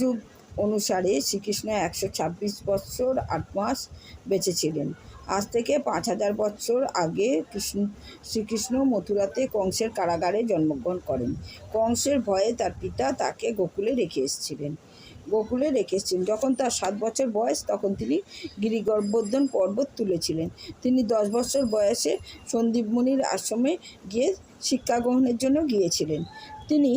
যুগ অনুসারে শ্রীকৃষ্ণ একশো ছাব্বিশ বৎসর আট মাস বেঁচেছিলেন। আজ থেকে পাঁচ হাজার বৎসর আগে কৃষ্ণ, শ্রীকৃষ্ণ মথুরাতে কংসের কারাগারে জন্মগ্রহণ করেন। কংসের ভয়ে তার পিতা তাকে গোকুলে রেখে এসেছিলেন। গোকুলে রেখে এসেছিলেন যখন তার সাত বছর বয়স, তখন তিনি গিরিগর্বর্ধন পর্বত তুলেছিলেন। তিনি দশ বছর বয়সে সন্দীপ মুনির আশ্রমে গিয়ে শিক্ষা গ্রহণের জন্য গিয়েছিলেন। তিনি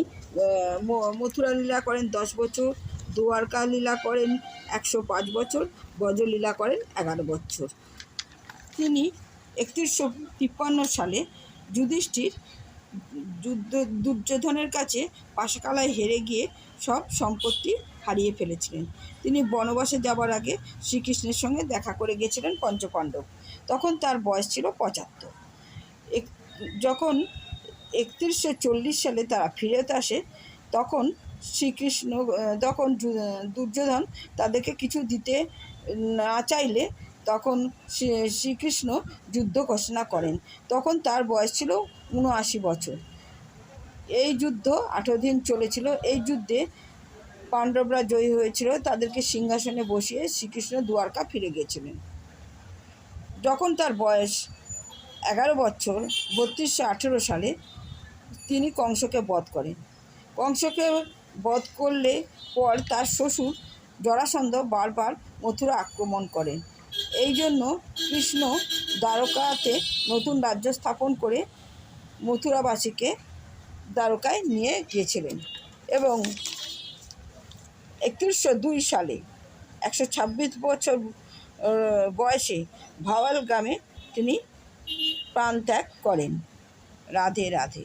মথুরা লীলা করেন দশ বছর, দুয়ারকা লীলা করেন একশো পাঁচ বছর, ব্রজলীলা করেন এগারো বছর। তিনি একত্রিশশো তিপ্পান্ন সালে যুধিষ্ঠির যুদ্ধ, দুর্যোধনের কাছে পাশাকালায় হেরে গিয়ে সব সম্পত্তি হারিয়ে ফেলেছিলেন। তিনি বনবাসে যাবার আগে শ্রীকৃষ্ণের সঙ্গে দেখা করে গেছিলেন পঞ্চপাণ্ডব। তখন তার বয়স ছিল পঁচাত্তর। এক, যখন একত্রিশশো চল্লিশ সালে তারা ফিরত আসে, তখন শ্রীকৃষ্ণ তখন দুর্যোধন তাদেরকে কিছু দিতে না চাইলে তখন শ্রী- শ্রীকৃষ্ণ যুদ্ধ ঘোষণা করেন। তখন তার বয়স ছিল উনআশি বছর। যুদ্ধ আঠেরো দিন চলেছিল। এই যুদ্ধে পাণ্ডবরা জয়ী হয়েছিল। তাদেরকে সিংহাসনে বসিয়ে শ্রীকৃষ্ণ দুয়ারকা ফিরে গিয়েছিলেন যখন তার বয়স এগারো বছর বত্রিশশো আঠেরো সালে তিনি কংসকে বধ করেন। কংসকে বধ করলে পর তার শ্বশুর জরাসন্ধ বারবার মথুরা আক্রমণ করেন। এই জন্য কৃষ্ণ দ্বারকাতে নতুন রাজ্য স্থাপন করে মথুরাবাসীকে দ্বারকায় নিয়ে গিয়েছিলেন এবং একত্রিশশো দুই সালে, একশো ছাব্বিশ বছর বয়সে ভাওয়াল গ্রামে তিনি প্রাণত্যাগ করেন। রাধে রাধে।